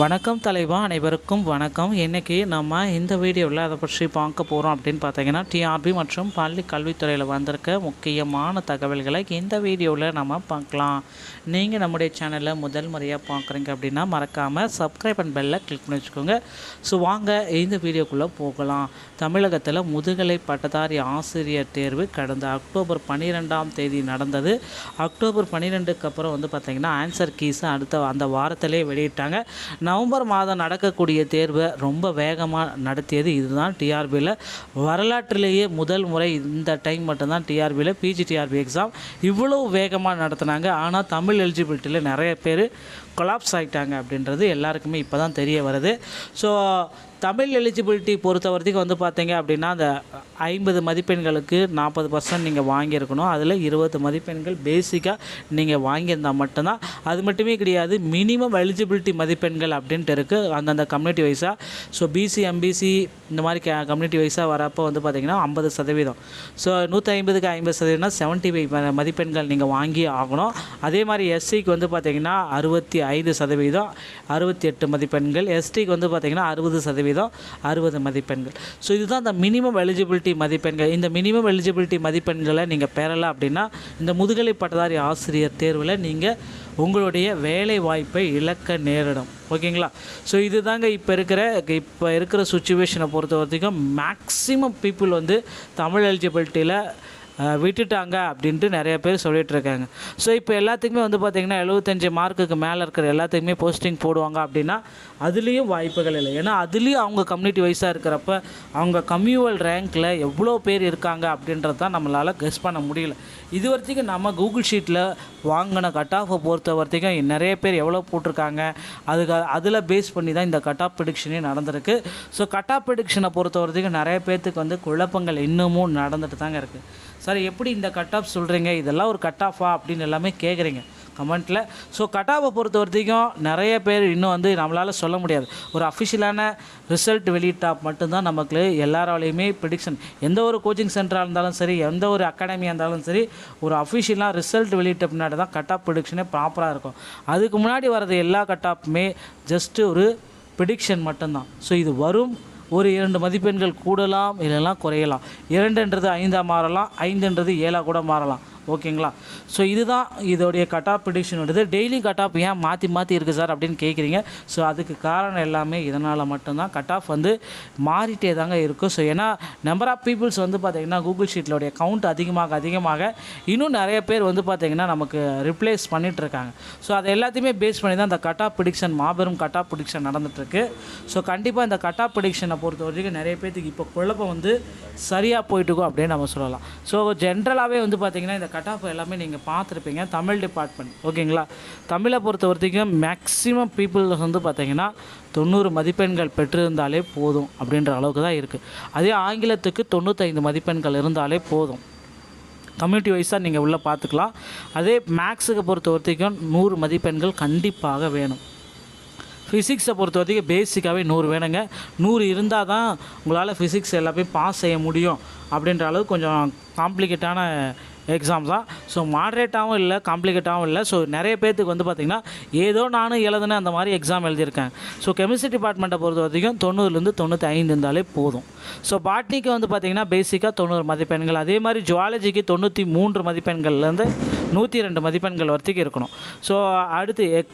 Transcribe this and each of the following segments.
வணக்கம் தலைவா அனைவருக்கும் வணக்கம். இன்றைக்கி நம்ம இந்த வீடியோவில் அதை பற்றி பார்க்க போகிறோம் அப்படின்னு பார்த்தீங்கன்னா டிஆர்பி மற்றும் பள்ளி கல்வித்துறையில் வந்திருக்க முக்கியமான தகவல்களை இந்த வீடியோவில் நம்ம பார்க்கலாம். நீங்கள் நம்முடைய சேனலை முதல் முறையாக பார்க்குறீங்க அப்படின்னா மறக்காமல் சப்ஸ்கிரைப் அண்ட் பெல்லை கிளிக் பண்ணி வச்சுக்கோங்க. ஸோ வாங்க இந்த வீடியோக்குள்ளே போகலாம். தமிழகத்தில் முதுகலை பட்டதாரி ஆசிரியர் தேர்வு கடந்த அக்டோபர் பன்னிரெண்டாம் தேதி நடந்தது. அக்டோபர் பன்னிரெண்டுக்கு அப்புறம் வந்து பார்த்திங்கன்னா ஆன்சர் கீஸை அடுத்த அந்த வாரத்திலே வெளியிட்டாங்க. நவம்பர் மாதம் நடக்கக்கூடிய தேர்வை ரொம்ப வேகமாக நடத்தியது இதுதான் டிஆர்பியில் வரலாற்றிலேயே முதல் முறை இந்த டைம் மட்டும்தான் டிஆர்பியில் பிஜிடிஆர்பி எக்ஸாம் இவ்வளோ வேகமாக நடத்துனாங்க. ஆனால் தமிழ் எலிஜிபிலிட்டியில் நிறைய பேர் கொலாப்ஸ் ஆகிட்டாங்க அப்படின்றது எல்லாருக்குமே இப்போ தான் தெரிய வருது. ஸோ தமிழ் எலிஜிபிலிட்டி பொறுத்த வரைக்கும் வந்து பார்த்தீங்க அப்படின்னா அந்த ஐம்பது மதிப்பெண்களுக்கு நாற்பது பர்சன்ட் நீங்கள் வாங்கியிருக்கணும். அதில் இருபது மதிப்பெண்கள் பேசிக்காக நீங்கள் வாங்கியிருந்தால் மட்டும்தான். அது மட்டுமே கிடையாது மினிமம் எலிஜிபிலிட்டி மதிப்பெண்கள் அப்படின்ட்டு இருக்குது அந்தந்த கம்யூனிட்டி வைஸாக ஸோ பிசி எம்பிசி இந்த மாதிரி கம்யூனிட்டி வைஸாக வரப்போ வந்து பார்த்திங்கன்னா ஐம்பது சதவீதம். ஸோ நூற்றி ஐம்பதுக்கு ஐம்பது சதவீதம்னா செவன்ட்டி ஃபைவ் மதிப்பெண்கள் நீங்கள் வாங்கி ஆகணும். அதே மாதிரி எஸ்சிக்கு வந்து பார்த்திங்கன்னா அறுபத்தி ஐந்து சதவீதம். அறுபத்தி எட்டு மதிப்பெண்கள். எஸ்டிக்கு வந்து பார்த்திங்கன்னா அறுபது சதவீதம். அறுபது மதிப்பெண்கள். ஸோ இதுதான் இந்த மினிமம் எலிஜிபிலிட்டி மதிப்பெண்கள். இந்த மினிமம் எலிஜிபிலிட்டி மதிப்பெண்களை நீங்கள் பெறலை அப்படின்னா இந்த முதுகலை பட்டதாரி ஆசிரியர் தேர்வில் நீங்கள் உங்களுடைய வேலை வாய்ப்பை இழக்க நேரிடும். ஓகேங்களா? ஸோ இதுதாங்க இப்போ இருக்கிற இப்போ இருக்கிற சுச்சுவேஷனை பொறுத்த வரைக்கும் மேக்ஸிமம் பீப்புள் வந்து தமிழ் எலிஜிபிலிட்டியில் விட்டுட்டாங்க அப்படின்ட்டு நிறைய பேர் சொல்லிட்டு இருக்காங்க ஸோ இப்போ எல்லாத்துக்குமே வந்து பார்த்திங்கன்னா எழுபத்தஞ்சு மார்க்குக்கு மேலே இருக்கிற எல்லாத்துக்குமே போஸ்டிங் போடுவாங்க அப்படின்னா அதுலேயும் வாய்ப்புகள் இல்லை. ஏன்னா அதுலேயும் அவங்க கம்யூனிட்டி வைஸாக இருக்கிறப்ப அவங்க கம்யூவல் ரேங்க்கில் எவ்வளோ பேர் இருக்காங்க அப்படின்றது தான் நம்மளால் கெஸ் பண்ண முடியல. இது வரைக்கும் நம்ம கூகுள் ஷீட்டில் வாங்கின கட் ஆஃபை பொறுத்த வரைக்கும் நிறைய பேர் எவ்வளோ போட்டிருக்காங்க அதுக்கு அதில் பேஸ் பண்ணி தான் இந்த கட் ஆஃப் ப்ரிடிக்ஷனே நடந்திருக்கு. ஸோ கட் ஆஃப் ப்ரிடிக்ஷனை பொறுத்த வரைக்கும் நிறைய பேர்த்துக்கு வந்து குழப்பங்கள் இன்னமும் நடந்துட்டு தாங்க இருக்குது சார் எப்படி இந்த கட் ஆஃப் சொல்கிறீங்க இதெல்லாம் ஒரு கட் ஆஃபா அப்படின்னு எல்லாமே கேட்குறீங்க கமெண்ட்டில் ஸோ கட் ஆஃபை பொறுத்த வரைக்கும் நிறைய பேர் இன்னும் வந்து நம்மளால் சொல்ல முடியாது. ஒரு அஃபிஷியலான ரிசல்ட் வெளியிட்டால் மட்டும்தான் நமக்கு எல்லாராலையுமே ப்ரிடிக்ஷன் எந்த ஒரு கோச்சிங் சென்டராக இருந்தாலும் சரி எந்த ஒரு அகாடமியாக இருந்தாலும் சரி ஒரு அஃபிஷியலாக ரிசல்ட் வெளியிட்ட பின்னாடி தான் கட் ஆஃப் ப்ரிடிக்ஷனே ப்ராப்பராக இருக்கும். அதுக்கு முன்னாடி வர்றது எல்லா கட் ஆஃப்மே ஜஸ்ட்டு ஒரு ப்ரிடிக்ஷன் மட்டும்தான். ஸோ இது வரும். ஒரு இரண்டு மதிப்பெண்கள் கூடலாம் இல்லைனா குறையலாம். இரண்டுன்றது ஐந்தாக மாறலாம் ஐந்துன்றது ஏழாக கூட மாறலாம். ஓகேங்களா? ஸோ இதுதான் இதோடைய கட் ஆஃப் ப்ரிடிக்ஷன் வருது டெய்லி கட் ஆஃப் ஏன் மாற்றி மாற்றி இருக்குது சார் அப்படின்னு கேட்குறீங்க ஸோ அதுக்கு காரணம் எல்லாமே இதனால் மட்டும்தான். கட் ஆஃப் வந்து மாறிட்டே தாங்க இருக்கும். ஸோ ஏன்னா நம்பர் ஆஃப் பீப்புள்ஸ் வந்து பார்த்திங்கன்னா கூகுள் ஷீட்லோடைய கவுண்ட் அதிகமாக அதிகமாக இன்னும் நிறைய பேர் வந்து பார்த்திங்கன்னா நமக்கு ரிப்ளேஸ் பண்ணிகிட்ருக்காங்க இருக்காங்க ஸோ அதை எல்லாத்தையுமே பேஸ் பண்ணி தான் இந்த கட் ஆஃப் ப்ரிடிக்ஷன் மாபெரும் கட் ஆஃப் ப்ரிடிக்ஷன் நடந்துட்டுருக்கு. ஸோ கண்டிப்பாக இந்த கட் ஆஃப் ப்ரிடிக்ஷனை பொறுத்த வரைக்கும் நிறைய பேர்த்துக்கு இப்போ குழப்பம் வந்து சரியாக போயிட்டுக்கும் அப்படின்னு நம்ம சொல்லலாம். ஸோ ஜென்ரலாகவே வந்து பார்த்திங்கன்னா இந்த கட் ஆஃப் எல்லாமே நீங்கள் பார்த்துருப்பீங்க தமிழ் டிபார்ட்மெண்ட் ஓகேங்களா? தமிழை பொறுத்த வரைக்கும் மேக்ஸிமம் பீப்புள் வந்து பார்த்திங்கன்னா தொண்ணூறு மதிப்பெண்கள் பெற்றிருந்தாலே போதும் அப்படின்ற அளவுக்கு தான் இருக்குது அதே ஆங்கிலத்துக்கு தொண்ணூத்தைந்து மதிப்பெண்கள் இருந்தாலே போதும். கம்யூனிட்டி வைஸாக நீங்கள் உள்ளே பார்த்துக்கலாம். அதே மேக்ஸுக்கு பொறுத்த வரைக்கும் நூறு மதிப்பெண்கள் கண்டிப்பாக வேணும். ஃபிசிக்ஸை பொறுத்த வரைக்கும் பேசிக்காகவே நூறு வேணுங்க. நூறு இருந்தால் தான் உங்களால் ஃபிசிக்ஸ் எல்லாமே பாஸ் செய்ய முடியும் அப்படின்ற அளவுக்கு கொஞ்சம் காம்ப்ளிகேட்டான எக்ஸாம் தான் ஸோ மாட்ரேட்டாகவும் இல்லை காம்ப்ளிகேட்டாகவும் இல்லை. ஸோ நிறைய பேர்த்துக்கு வந்து பார்த்திங்கன்னா ஏதோ நானும் எழுதுனேன் அந்த மாதிரி எக்ஸாம் எழுதியிருக்கேன். ஸோ கெமிஸ்ட்ரி டிபார்ட்மெண்ட்டை பொறுத்த வரைக்கும் தொண்ணூறுலேருந்து தொண்ணூற்றி ஐந்து இருந்தாலே போதும். ஸோ பாட்னிக்கு வந்து பார்த்திங்கன்னா பேசிக்காக தொண்ணூறு மதிப்பெண்கள். அதே மாதிரி ஜுவாலஜிக்கு தொண்ணூற்றி மூன்று மதிப்பெண்கள்லேருந்து நூற்றி ரெண்டு மதிப்பெண்கள் வரைக்கும் இருக்கணும். ஸோ அடுத்து எக்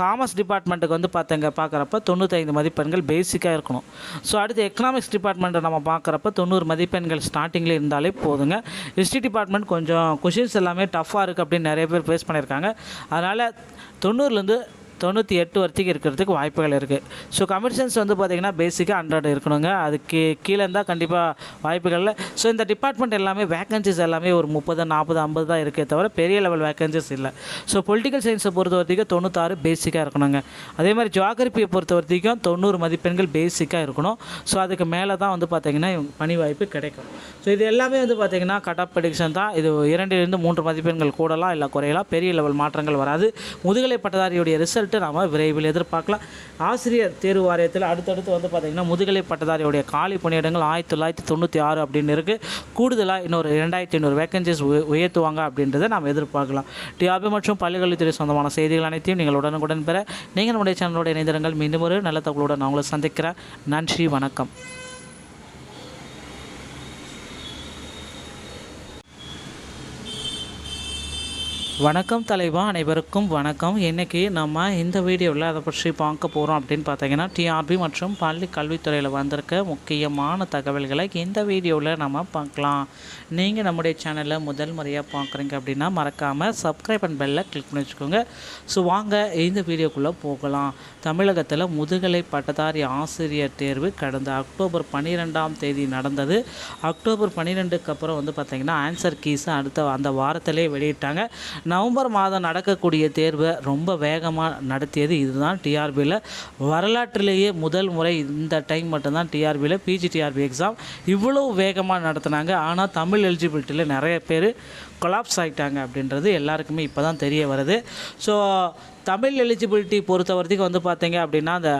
காமர்ஸ் டிபார்ட்மெண்ட்டுக்கு வந்து பார்த்தங்க பார்க்குறப்ப தொண்ணூற்றைந்து மதிப்பெண்கள் பேசிக்காக இருக்கணும். ஸோ அடுத்து எக்கனாமிக்ஸ் டிபார்ட்மெண்ட்டை நம்ம பார்க்குறப்ப தொண்ணூறு மதிப்பெண்கள் ஸ்டார்டிங்கில் இருந்தாலே போதுங்க. ஹிஸ்ட்ரி டிபார்ட்மெண்ட் கொஞ்சம் கொஷின்ஸ் எல்லாமே டஃப்பாக இருக்குது அப்படின்னு நிறைய பேர் ஃபேஸ் பண்ணியிருக்காங்க. அதனால் தொண்ணூறுலேருந்து தொண்ணூற்றி எட்டு வரைக்கும் இருக்கிறதுக்கு வாய்ப்புகள் இருக்குது ஸோ கமிஷன்ஸ் வந்து பார்த்திங்கன்னா பேசிக்காக ஹண்ட்ரட் இருக்கணுங்க. அதுக்கு கீழே இருந்தால் கண்டிப்பாக வாய்ப்புகள் ஸோ இந்த டிபார்ட்மெண்ட் எல்லாமே வேகன்சிஸ் எல்லாமே ஒரு முப்பது நாற்பது ஐம்பது தான் இருக்கே தவிர பெரிய லெவல் வேகன்சிஸ் இல்லை. ஸோ பொலிட்டிக்கல் சயின்ஸை பொறுத்த வரைக்கும் தொண்ணூத்தாறு பேசிக்காக இருக்கணுங்க. அதே மாதிரி ஜியாகிரபியை பொறுத்த வரைக்கும் தொண்ணூறு மதிப்பெண்கள் பேசிக்காக இருக்கணும். ஸோ அதுக்கு மேலே தான் வந்து பார்த்திங்கன்னா இவங்க பணி வாய்ப்பு கிடைக்கும். ஸோ இது எல்லாமே வந்து பார்த்திங்கன்னா கட் ஆஃப் ப்ரெடிக்ஷன் தான். இது இரண்டிலிருந்து மூன்று மதிப்பெண்கள் கூடலாம் இல்லை குறையலாம். பெரிய லெவல் மாற்றங்கள் வராது. முதுகலை பட்டதாரியுடைய ரிசல்ட் ரிசல்ட்டை நாம் விரைவில் எதிர்பார்க்கலாம். ஆசிரியர் தேர்வு வாரியத்தில் அடுத்தடுத்து வந்து பார்த்திங்கன்னா முதுகலை பட்டதாரியுடைய காலி பணியிடங்கள் ஆயிரத்தி தொள்ளாயிரத்தி தொண்ணூற்றி ஆறு அப்படின்னு இருக்குது கூடுதலாக இன்னொரு இரண்டாயிரத்தி ஐநூறு வேக்கன்சிஸ் உயர்த்துவாங்க அப்படின்றத நாம் எதிர்பார்க்கலாம். டிஆர்பி மற்றும் பள்ளிக்கல்வித்துறை சொந்தமான செய்திகள் அனைத்தையும் நீங்கள் உடனுக்குடன் பெற நீங்கள் நம்முடைய சேனலோட இணைந்திருங்கள். மீண்டும் ஒரு நல்ல தகவலுடன் நான் உங்களை சந்திக்கிறேன். நன்றி வணக்கம். வணக்கம் தலைவா அனைவருக்கும் வணக்கம். இன்றைக்கி நம்ம இந்த வீடியோவில் அதை பற்றி பார்க்க போகிறோம் அப்படின்னு பார்த்தீங்கன்னா டிஆர்பி மற்றும் பள்ளி கல்வித்துறையில் வந்திருக்க முக்கியமான தகவல்களை இந்த வீடியோவில் நம்ம பார்க்கலாம். நீங்கள் நம்முடைய சேனலில் முதல் முறையாக பார்க்குறீங்க அப்படின்னா மறக்காமல் சப்ஸ்கிரைப் அண்ட் பெல்லை கிளிக் பண்ணி வச்சுக்கோங்க. ஸோ வாங்க இந்த வீடியோக்குள்ளே போகலாம். தமிழகத்தில் முதுகலை பட்டதாரி ஆசிரியர் தேர்வு கடந்த அக்டோபர் பன்னிரெண்டாம் தேதி நடந்தது. அக்டோபர் பன்னிரெண்டுக்கு அப்புறம் வந்து பார்த்திங்கன்னா ஆன்சர் கீஸை அடுத்த அந்த வாரத்திலே வெளியிட்டாங்க. நவம்பர் மாதம் நடக்கக்கூடிய தேர்வை ரொம்ப வேகமாக நடத்தியது இதுதான் டிஆர்பியில் வரலாற்றிலேயே முதல் முறை இந்த டைம் மட்டும்தான் டிஆர்பியில் பிஜிடிஆர்பி எக்ஸாம் இவ்வளோ வேகமாக நடத்துனாங்க. ஆனால் தமிழ் எலிஜிபிலிட்டியில் நிறைய பேர் கொலாப்ஸ் ஆகிட்டாங்க அப்படின்றது எல்லாருக்குமே இப்போ தான் தெரிய வருது. ஸோ தமிழ் எலிஜிபிலிட்டி பொறுத்த வரைக்கும் வந்து பார்த்தீங்க அப்படின்னா அந்த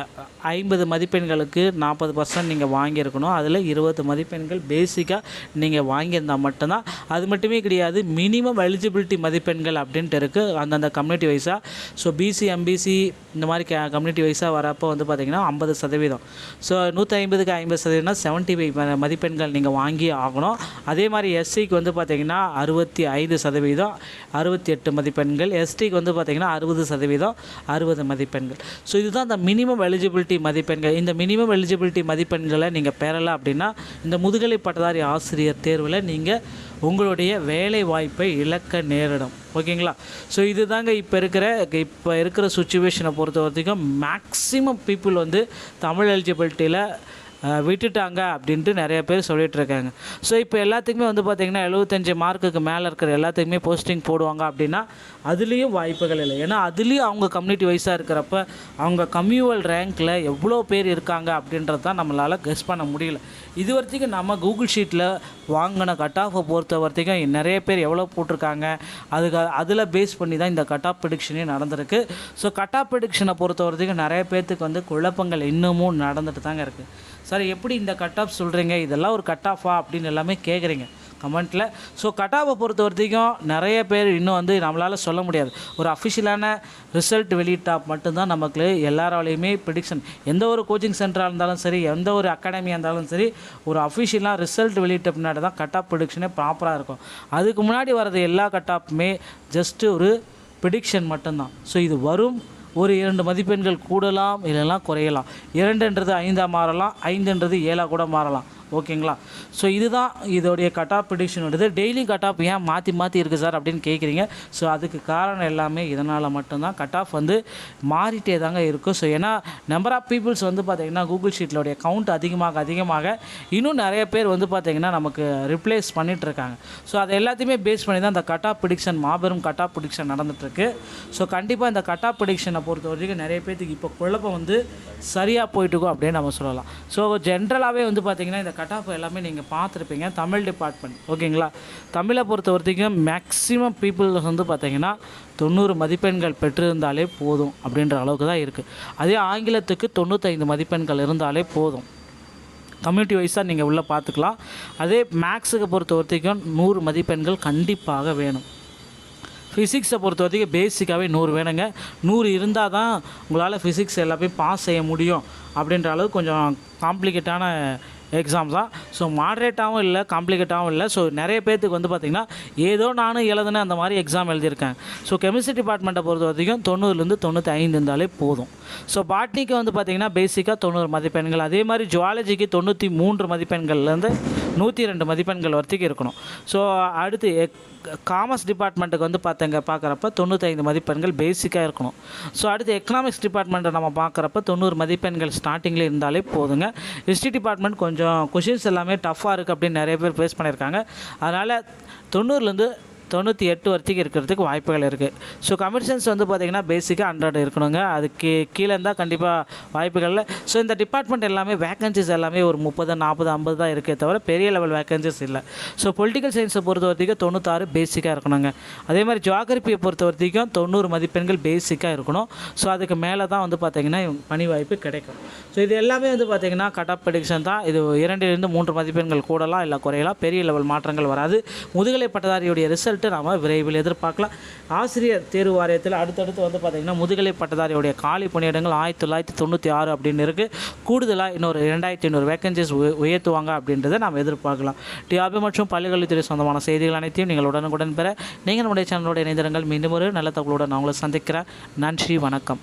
ஐம்பது மதிப்பெண்களுக்கு நாற்பது பர்சன்ட் நீங்கள் வாங்கியிருக்கணும். அதில் இருபது மதிப்பெண்கள் பேசிக்காக நீங்கள் வாங்கியிருந்தால் மட்டும்தான். அது மட்டுமே கிடையாது மினிமம் எலிஜிபிலிட்டி மதிப்பெண்கள் அப்படின்ட்டு இருக்குது அந்தந்த கம்யூனிட்டி வைஸாக ஸோ பிசி எம்பிசி இந்த மாதிரி க கம்யூனிட்டி வைஸாக வரப்போ வந்து பார்த்திங்கன்னா ஐம்பது சதவீதம். ஸோ நூற்றி ஐம்பதுக்கு ஐம்பது சதவீதம்னா செவன்ட்டி ஃபைவ் மதிப்பெண்கள் நீங்கள் வாங்கி ஆகணும். அதே மாதிரி எஸ்சிக்கு வந்து பார்த்திங்கன்னா அறுபத்தி ஐந்து சதவீதம். அறுபத்தி எட்டு மதிப்பெண்கள். எஸ்டிக்கு வந்து பார்த்திங்கன்னா அறுபது சதவீதம். அறுபது மதிப்பெண்கள். ஸோ இதுதான் இந்த மினிமம் எலிஜிபிலிட்டி மதிப்பெண்கள். இந்த மினிமம் எலிஜிபிலிட்டி மதிப்பெண்களை நீங்கள் பெறலை அப்படின்னா இந்த முதுகலை பட்டதாரி ஆசிரியர் தேர்வில் நீங்கள் உங்களுடைய வேலை வாய்ப்பை இழக்க நேரிடும். ஓகேங்களா? ஸோ இதுதாங்க இப்போ இருக்கிற இப்போ இருக்கிற சுச்சுவேஷனை பொறுத்த வரைக்கும் மேக்ஸிமம் பீப்புள் வந்து தமிழ் எலிஜிபிலிட்டியில் விட்டுட்டாங்க அப்படின்ட்டு நிறைய பேர் சொல்லிட்டு இருக்காங்க. ஸோ இப்போ எல்லாத்துக்குமே வந்து பார்த்திங்கன்னா எழுபத்தஞ்சு மார்க்குக்கு மேலே இருக்கிற எல்லாத்துக்குமே போஸ்டிங் போடுவாங்க அப்படின்னா அதுலேயும் வாய்ப்புகள் இல்லை. ஏன்னா அதுலேயும் அவங்க கம்யூனிட்டி வைஸாக இருக்கிறப்ப அவங்க கம்யூவல் ரேங்க்கில் எவ்வளோ பேர் இருக்காங்க அப்படின்றது தான் நம்மளால் கெஸ் பண்ண முடியல. இது வரைக்கும் நம்ம கூகுள் ஷீட்டில் வாங்கின கட் ஆஃபை பொறுத்த வரைக்கும் நிறைய பேர் எவ்வளோ போட்டிருக்காங்க? அதுக்கு அதில் பேஸ் பண்ணி தான் இந்த கட் ஆஃப் ப்ரிடிக்ஷனே நடந்திருக்கு. ஸோ கட் ஆஃப் ப்ரிடிக்ஷனை பொறுத்த வரைக்கும் நிறைய பேர்த்துக்கு வந்து குழப்பங்கள் இன்னமும் நடந்துட்டு தாங்க இருக்குது சார் எப்படி இந்த கட் ஆஃப் சொல்கிறீங்க இதெல்லாம் ஒரு கட் ஆஃபா அப்படின்னு எல்லாமே கேட்குறீங்க கமெண்ட்டில் ஸோ கட்டாவை பொறுத்த வரைக்கும் நிறைய பேர் இன்னும் வந்து நம்மளால் சொல்ல முடியாது. ஒரு அஃபிஷியலான ரிசல்ட் வெளியிட்டால் மட்டும்தான் நமக்கு எல்லாராலையுமே ப்ரிடிக்ஷன் எந்த ஒரு கோச்சிங் சென்டராக இருந்தாலும் சரி எந்த ஒரு அகாடமியாக இருந்தாலும் சரி ஒரு அஃபிஷியலாக ரிசல்ட் வெளியிட்ட பின்னாடி தான் கட் ஆஃப் ப்ரிடிக்ஷனே ப்ராப்பராக இருக்கும். அதுக்கு முன்னாடி வர்றது எல்லா கட் ஆஃப்மே ஜஸ்ட்டு ஒரு ப்ரிடிக்ஷன் மட்டும்தான். ஸோ இது வரும். ஒரு இரண்டு மதிப்பெண்கள் கூடலாம் இல்லைனா குறையலாம். இரண்டுன்றது ஐந்தாக மாறலாம். ஐந்துன்றது ஏழாக கூட மாறலாம். ஓகேங்களா? ஸோ இதுதான் இதோடைய கட் ஆஃப் ப்ரிடிக்ஷன் வருது டெய்லி கட் ஆஃப் ஏன் மாற்றி மாற்றி இருக்குது சார் அப்படின்னு கேட்குறீங்க ஸோ அதுக்கு காரணம் எல்லாமே இதனால் மட்டும்தான். கட் ஆஃப் வந்து மாறிட்டே தாங்க இருக்கும் ஸோ ஏன்னா நம்பர் ஆஃப் பீப்புள்ஸ் வந்து பார்த்திங்கன்னா கூகுள் ஷீட்லோடைய கவுண்ட் அதிகமாக அதிகமாக இன்னும் நிறைய பேர் வந்து பார்த்திங்கன்னா நமக்கு ரிப்ளேஸ் பண்ணிகிட்ருக்காங்க ஸோ அதை எல்லாத்தையுமே பேஸ் பண்ணி தான் இந்த கட் ஆஃப் ப்ரிடிக்ஷன் மாபெரும் கட் ஆஃப் ப்ரிடிக்ஷன் நடந்துகிட்ருக்கு ஸோ கண்டிப்பாக இந்த கட் ஆஃப் ப்ரிடிக்ஷனை பொறுத்த வரைக்கும் நிறைய பேர்த்துக்கு இப்போ குழப்பம் வந்து சரியாக போயிட்டுக்கும் அப்படின்னு நம்ம சொல்லலாம். ஸோ ஜென்ரலாகவே வந்து பார்த்திங்கன்னா இந்த கட் ஆஃப் எல்லாமே நீங்கள் பார்த்துருப்பீங்க. தமிழ் டிபார்ட்மெண்ட் ஓகேங்களா? தமிழை பொறுத்த வரைக்கும் மேக்ஸிமம் பீப்புள் வந்து பார்த்திங்கன்னா தொண்ணூறு மதிப்பெண்கள் பெற்றிருந்தாலே போதும் அப்படின்ற அளவுக்கு தான் இருக்குது அதே ஆங்கிலத்துக்கு தொண்ணூற்றைந்து மதிப்பெண்கள் இருந்தாலே போதும். கம்யூனிட்டி வைஸாக நீங்கள் உள்ளே பார்த்துக்கலாம். அதே மேக்ஸுக்கு பொறுத்த வரைக்கும் நூறு மதிப்பெண்கள் கண்டிப்பாக வேணும். ஃபிசிக்ஸை பொறுத்த வரைக்கும் பேசிக்காகவே நூறு வேணுங்க. நூறு இருந்தால் தான் உங்களால் ஃபிசிக்ஸ் எல்லாமே பாஸ் செய்ய முடியும் அப்படின்ற அளவுக்கு கொஞ்சம் காம்ப்ளிகேட்டான எக்ஸாம் தான் ஸோ மாட்ரேட்டாகவும் இல்லை காம்ப்ளிகேட்டாகவும் இல்லை. ஸோ நிறைய பேர்த்துக்கு வந்து பார்த்திங்கன்னா ஏதோ நானும் எழுதுனேன் அந்த மாதிரி எக்ஸாம் எழுதியிருக்கேன். ஸோ கெமிஸ்ட்ரி டிபார்ட்மெண்ட்டை பொறுத்த வரைக்கும் தொண்ணூறுலேருந்து தொண்ணூற்றி ஐந்து இருந்தாலே போதும். ஸோ பாட்னிக்கு வந்து பார்த்திங்கன்னா பேசிக்காக தொண்ணூறு மதிப்பெண்கள். அதே மாதிரி ஜுவாலஜிக்கு தொண்ணூற்றி மூன்று மதிப்பெண்கள்லேருந்து நூற்றி ரெண்டு மதிப்பெண்கள் வரைக்கும் இருக்கணும். ஸோ அடுத்து எக் காமர்ஸ் டிபார்ட்மெண்ட்டுக்கு வந்து பார்த்தங்க பார்க்குறப்ப தொண்ணூற்றைந்து மதிப்பெண்கள் பேசிக்காக இருக்கணும். ஸோ அடுத்து எக்கனாமிக்ஸ் டிபார்ட்மெண்ட்டை நம்ம பார்க்குறப்ப தொண்ணூறு மதிப்பெண்கள் ஸ்டார்டிங்கில் இருந்தாலே போதுங்க. ஹிஸ்ட்ரி டிபார்ட்மெண்ட் கொஞ்சம் கொஷின்ஸ் எல்லாமே டஃப்பாக இருக்குது அப்படின்னு நிறைய பேர் ஃபேஸ் பண்ணியிருக்காங்க. அதனால் தொண்ணூறுலேருந்து தொண்ணூற்றி எட்டு வரைக்கும் இருக்கிறதுக்கு வாய்ப்புகள் இருக்குது ஸோ கமிஷன்ஸ் வந்து பார்த்திங்கன்னா பேசிக்காக ஹண்ட்ரட் இருக்கணுங்க. அதுக்கு கீழே இருந்தால் கண்டிப்பாக வாய்ப்புகள் இல்லை. ஸோ இந்த டிபார்ட்மெண்ட் எல்லாமே வேகன்சிஸ் எல்லாமே ஒரு முப்பது நாற்பது ஐம்பது தான் இருக்கே தவிர பெரிய லெவல் வேகன்சிஸ் இல்லை. ஸோ பொலிட்டிக்கல் சயின்ஸை பொறுத்த வரைக்கும் தொண்ணூத்தாறு பேசிக்காக இருக்கணுங்க. அதே மாதிரி ஜியாகிரபியை பொறுத்த வரைக்கும் தொண்ணூறு மதிப்பெண்கள் பேசிக்காக இருக்கணும். ஸோ அதுக்கு மேலே தான் வந்து பார்த்திங்கன்னா பணி வாய்ப்பு கிடைக்கும். ஸோ இது எல்லாமே வந்து பார்த்திங்கன்னா கட் ஆஃப் ப்ரெடிக்ஷன் தான். இது இரண்டிலிருந்து மூன்று மதிப்பெண்கள் கூடலாம் இல்லை குறையலாம். பெரிய லெவல் மாற்றங்கள் வராது. முதுகலை பட்டதாரியுடைய ரிசல்ட் ரிசல்ட்டு நாம் விரைவில் எதிர்பார்க்கலாம். ஆசிரியர் தேர்வு வாரியத்தில் அடுத்தடுத்து வந்து பார்த்திங்கன்னா முதுகலை பட்டதாரியுடைய காலி பணியிடங்கள் ஆயிரத்தி தொள்ளாயிரத்தி தொண்ணூற்றி ஆறு அப்படின்னு இருக்குது கூடுதலாக இன்னொரு இரண்டாயிரத்தி ஐநூறு வேக்கன்சிஸ் உயர்த்துவாங்க அப்படின்றத நாம் எதிர்பார்க்கலாம். டிஆர்பி மற்றும் பள்ளிக்கல்வித்துறை சொந்தமான செய்திகள் அனைத்தையும் நீங்கள் உடனுக்குடன் பெற நீங்கள் நம்முடைய சேனலோட இணைந்திருங்கள். மீண்டும் ஒரு நல்ல தகவலுடன் நான் உங்களை சந்திக்கிறேன். நன்றி வணக்கம்.